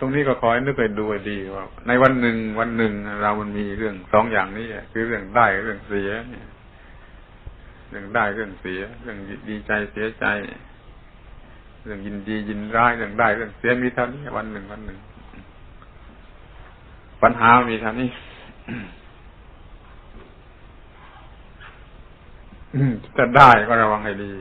ตรงนี้ก็ขอให้นึกให้ดูให้ดีว่า ในวันหนึ่งวันหนึ่งเรามันมีเรื่องสองอย่างนี้คือเรื่องได้เรื่องเสียเนี่ยเรื่องได้เรื่องเสีย เรื่องดีใจเสียใจ เรื่องยินดียินร้ายเรื่องได้เรื่องเสียมีเท่านี้วันหนึ่งวันหนึ่ง ปัญหามีเท่านี้จะได้ก็ระวังให้ดี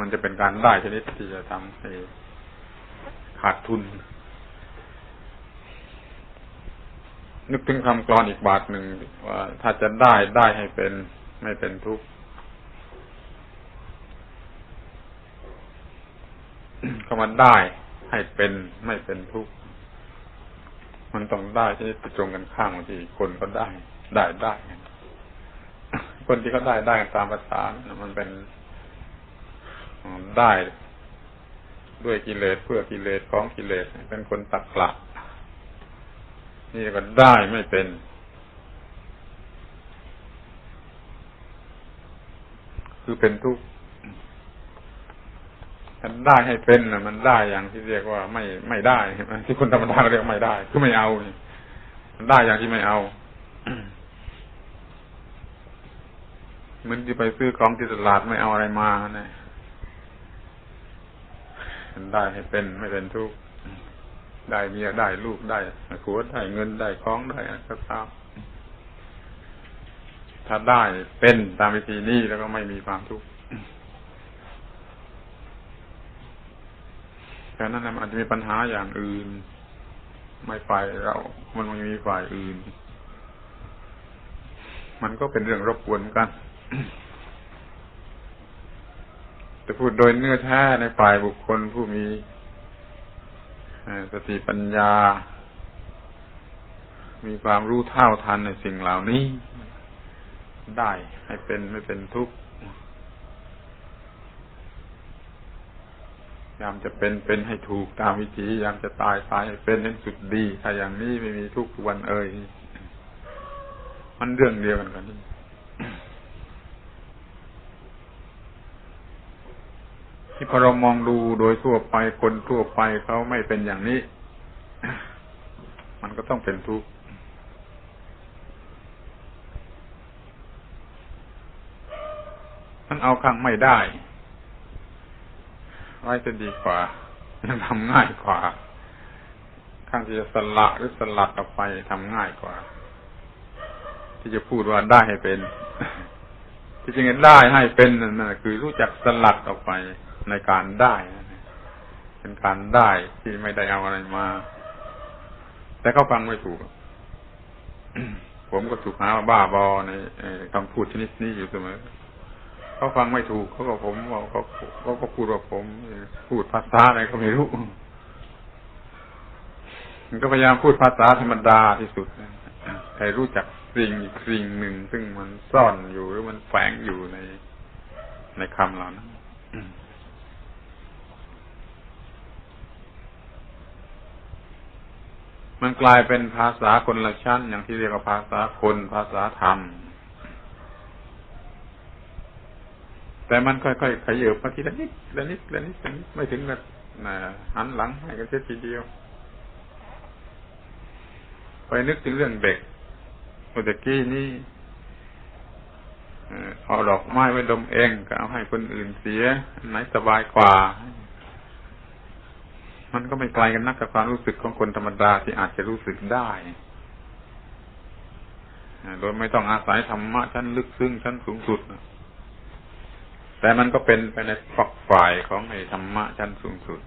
มันจะเป็นการได้ชนิดที่จะทำให้ขาดทุน นึกถึงคำกรอนอีกบาทหนึ่งว่าถ้าจะได้ได้ให้เป็นไม่เป็นทุกข์คำว่าได้ให้เป็นไม่เป็นทุกข์มันต้องได้ที่ตระจงกันข้ามบางทีคนก็ได้ ได้ได้คนที่เขาได้ได้กันตามภาษามันเป็นได้ด้วยกิเลสเพื่อกิเลสของกิเลสเป็นคนตักกลัก นี่ก็ได้ไม่เป็น คือเป็นทุกข์มันได้ให้เป็นนะมันได้อย่างที่เรียกว่าไม่ไม่ได้ที่คนธรรมดาเรียกไม่ได้ คือไม่เอามันได้อย่างที่ไม่เอาเหมือนที่ไปซื้อของที่ตลาดไม่เอาอะไรมาเนี่ยมันได้ให้เป็นไม่เป็นทุกข์ ได้เมียได้ลูกได้ผัวได้เงินได้ของได้ก็ตามถ้าได้เป็นตามวิธีนี้แล้วก็ไม่มีความทุกข์แต่นั้นมันอาจจะมีปัญหาอย่างอื่น ไม่ฝ่ายเรา มันไม่มีฝ่ายอื่น มันก็เป็นเรื่องรบกวนกันจะพูดโดยเนื้อแท้ในฝ่ายบุคคลผู้มี สติปัญญา มีความรู้เท่าทันในสิ่งเหล่านี้ ได้ให้เป็นไม่เป็นทุกข์ยามจะเป็นเป็นให้ถูกตามวิธียามจะตายตายให้เป็นให้สุดดีถ้าอย่างนี้ไม่มีทุกข์วันเอ่ยมันเรื่องเดียวกันกันนี่ที่ พอเรามองดูโดยทั่วไปคนทั่วไปเขาไม่เป็นอย่างนี้ มันก็ต้องเป็นทุกข์มันเอาข้างไม่ได้ ไว้จะดีกว่าทำง่ายกว่าข้างที่จะสละหรือสลัดออกไปทำง่ายกว่า ที่จะพูดว่าได้ให้เป็นที่จริงได้ให้เป็นนั่นคือรู้จักสลัดออกไป ในการได้ เป็นการได้ที่ไม่ได้เอาอะไรมา แต่เขาฟังไม่ถูก ผมก็ถูกหาว่าบ้าบอในคำพูดชนิดนี้อยู่เสมอเขาฟังไม่ถูกเขาก็ผมเขาเขาก็พูดว่าผม พูดภาษาอะไรก็ไม่รู้มันก็พยายามพูดภาษาธรรมดาที่สุดให้รู้จักสิ่งสิ่งหนึ่ง ซึ่งมันซ่อนอยู่หรือมันแฝงอยู่ในในคำเหล่านั้น มันกลายเป็นภาษาคนละชั้น อย่างที่เรียกว่าภาษาคนภาษาธรรม แต่มันค่อยๆขยับมาทีละนิดละนิดละนิดละนิดไม่ถึงกับหันหลังให้กันเสียทีเดียว ไปนึกถึงเรื่องเด็กเมื่อกี้นี้เอาดอกไม้ไว้ดมเองก็เอาให้คนอื่นเสียไหนสบายกว่า มันก็ไม่ไกลกันนักกับความรู้สึกของคนธรรมดาที่อาจจะรู้สึกได้โดยไม่ต้องอาศัยธรรมะชั้นลึกซึ้งชั้นสูงสุด แต่มันก็เป็นไปในฝักฝ่ายของไอ้ธรรมะชั้นสูงสุด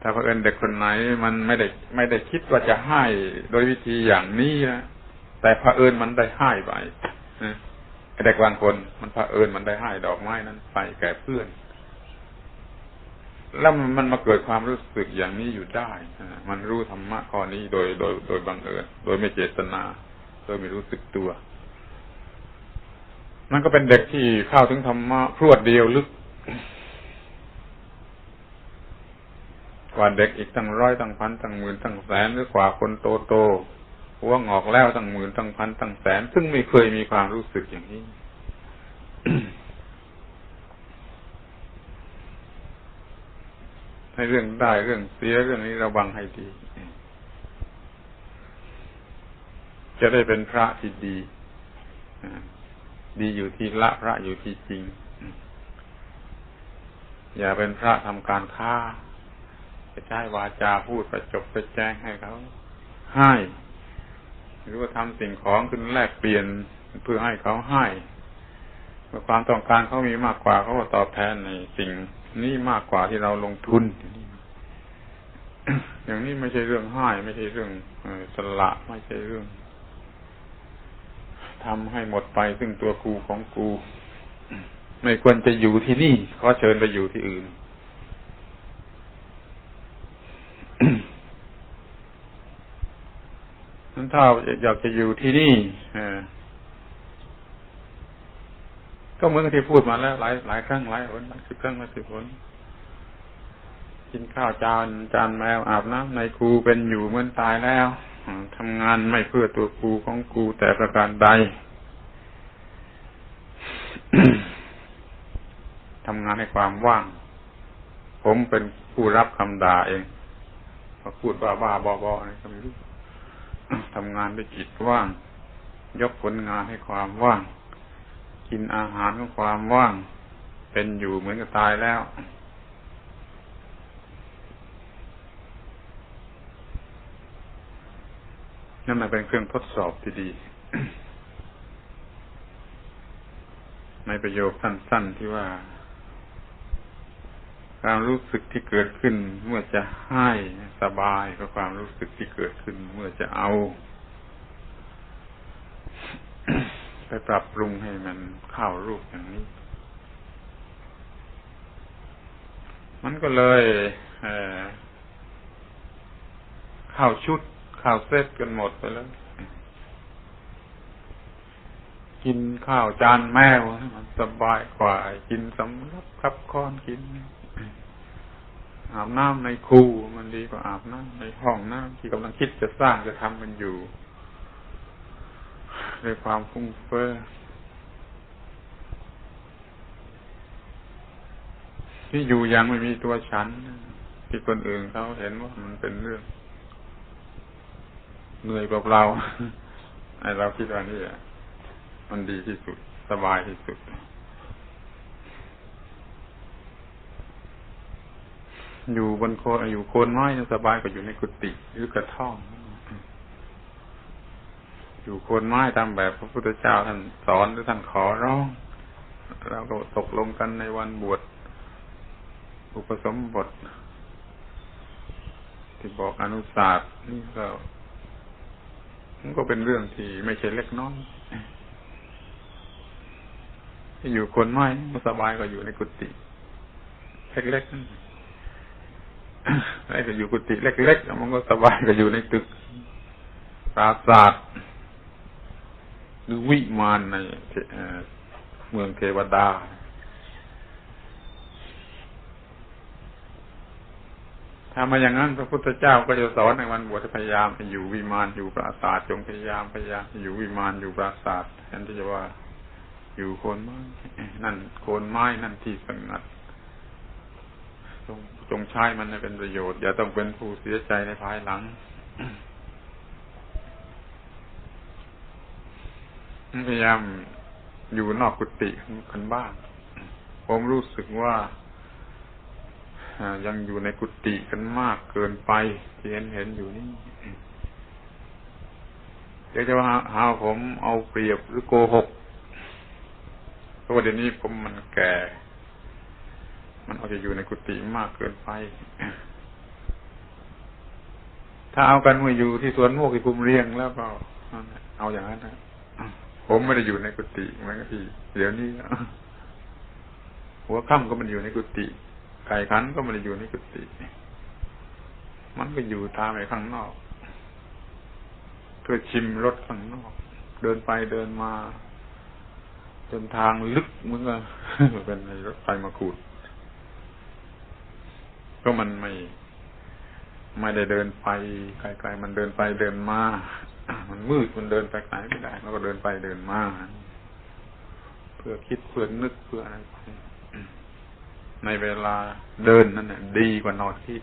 ถ้าเพื่อนเด็กคนไหนมันไม่ได้ไม่ได้คิดว่าจะให้โดยวิธีอย่างนี้นะแต่เผอิญมันได้ให้ไปเด็กบางคนมันเผอิญมันได้ให้ดอกไม้นั้นไปแก่เพื่อน แล้วมันมาเกิดความรู้สึกอย่างนี้อยู่ได้ มันรู้ธรรมะข้อนี้โดยโดยโดยบังเอิญ โดยไม่เจตนา โดยไม่รู้สึกตัวมันก็เป็นเด็กที่เข้าถึงธรรมะพรวดเดียวลึก กว่าเด็กอีกตั้งร้อยตั้งพันตั้งหมื่นตั้งแสนหรือกว่าคนโตโตหัวงอกแล้วตั้งหมื่นตั้งพันตั้งแสน ซึ่งไม่เคยมีความรู้สึกอย่างนี้ ให้เรื่องได้เรื่องเสียเรื่องนี้ระวังให้ดี จะได้เป็นพระที่ดีดีอยู่ที่ละพระอยู่ที่จริง อย่าเป็นพระทำการค้าจะใช้วาจาพูดประจบประแจงให้เขาให้หรือว่าทำสิ่งของขึ้นแลกเปลี่ยนเพื่อให้เขาให้เมื่อความต้องการเขามีมากกว่าเขาก็ตอบแทนในสิ่ง นี้มากกว่าที่เราลงทุน อย่างนี้ไม่ใช่เรื่องให้ไม่ใช่เรื่องสละไม่ใช่เรื่องทำให้หมดไปซึ่งตัวกูของกู ไม่ควรจะอยู่ที่นี่ขอเชิญไปอยู่ที่อื่นนั้นถ้าอยากจะอยู่ที่นี่ ก็เหมือนที่พูดมาแล้ว หลายหลายครั้งหลายหนหลายสิบครั้งหลายสิบหนกินข้าวจานจานแมวอาบน้ำในกูเป็นอยู่เหมือนตายแล้วทำงานไม่เพื่อตัวกูของกูแต่ประการใดทำงานให้ความว่าง ผมเป็นผู้รับคำด่าเองพอพูดว่าบ้าบอบออะไรก็ไม่รู้ทำงานด้วยจิตว่าง ยกผลงานให้ความว่าง กินอาหารของความว่าง เป็นอยู่เหมือนกับตายแล้ว นั่นหมายเป็นเครื่องทดสอบที่ดี ในประโยคสั้นๆที่ว่าความรู้สึกที่เกิดขึ้น เมื่อจะให้สบายกับความรู้สึกที่เกิดขึ้น เมื่อจะเอา ไปปรับปรุงให้มันเข้ารูปอย่างนี้ มันก็เลยเเข้าชุดข้าวเซตกันหมดไปแล้ว กินข้าวจานแมวมันสบายกว่า กินสำรับคับค้อนกิน อาบน้ำในคูมันดีกว่าอาบน้ำในห้องน้ำที่กำลังคิดจะสร้างจะทำมันอยู่ ด้วยความฟุ้งเฟ้อที่อยู่ยังไม่มีตัวฉัน ที่คนอื่นเขาเห็นว่ามันเป็นเรื่อง เหนื่อยกับเราไอเราคิดว่านี่อะมันดีที่สุด สบายที่สุด อยู่บนโคนอยู่โคนไม้สบายกว่าอยู่ในกุฏิหรือกระท่อม อยู่คนไม้ตามแบบพระพุทธเจ้าท่านสอนหรือท่านขอร้องเราก็ตกลงกันในวันบวชอุปสมบท ที่บอกอนุสาสนี่ก็มันก็เป็นเรื่องที่ไม่ใช่เล็กน้อยที่อยู่คนไม้มันสบายกว่าอยู่ในกุฏิเล็กๆนั่นไอ้ก็อยู่กุฏิเล็กๆมันก็สบายกว่าอยู่ในตึกปราสาท รือวิมานในเมืองเทวดา ถ้ามาอย่างนั้นพระพุทธเจ้าก็จะสอนในวันบวชพยายามไปอยู่วิมานอยู่ปราสาทจงพยายามพยายามอยู่วิมานอยู่ปราสาทแทนที่จะว่าอยู่โคนไม้ นั่นโคนไม้นั่นที่สงัดจงจงใช้มันให้เป็นประโยชน์ อย่าต้องเป็นผู้เสียใจในภายหลัง พยายามอยู่นอกกุฏิกันบ้าง ผมรู้สึกว่ายังอยู่ในกุฏิกันมากเกินไปที่เห็นเห็นอยู่นี่เดี๋ยวจะหาหาผมเอาเปรียบหรือโกหกเพราะเดี๋ยวนี้ผมมันแก่ มันอาจจะอยู่ในกุฏิมากเกินไป ถ้าเอากันมาอยู่ที่สวนโมกที่ภูมิเรียงแล้วก็เอาอย่างนั้นนะ ผมไม่ได้อยู่ในกุฏิเหมือนกับที่ เดี๋ยวนี้หัวค่ำก็มันอยู่ในกุฏิไก่ขันก็มันอยู่ในกุฏิมันก็อยู่ตามไปข้างนอกเพื่อชิมรสข้างนอก เดินไปเดินมาจนทางลึกเหมือนกับเป็นรถไฟมาขูด ก็มันไม่ ไม่ได้เดินไปไกลๆมันเดินไปเดินมา มันมืดมันเดินไปไหนไม่ได้แล้วก็เดินไปเดินมาเพื่อคิดเพื่อนึกเพื่ออะไรไปในเวลาเดินนั่นเนี่ยดีกว่านอนที่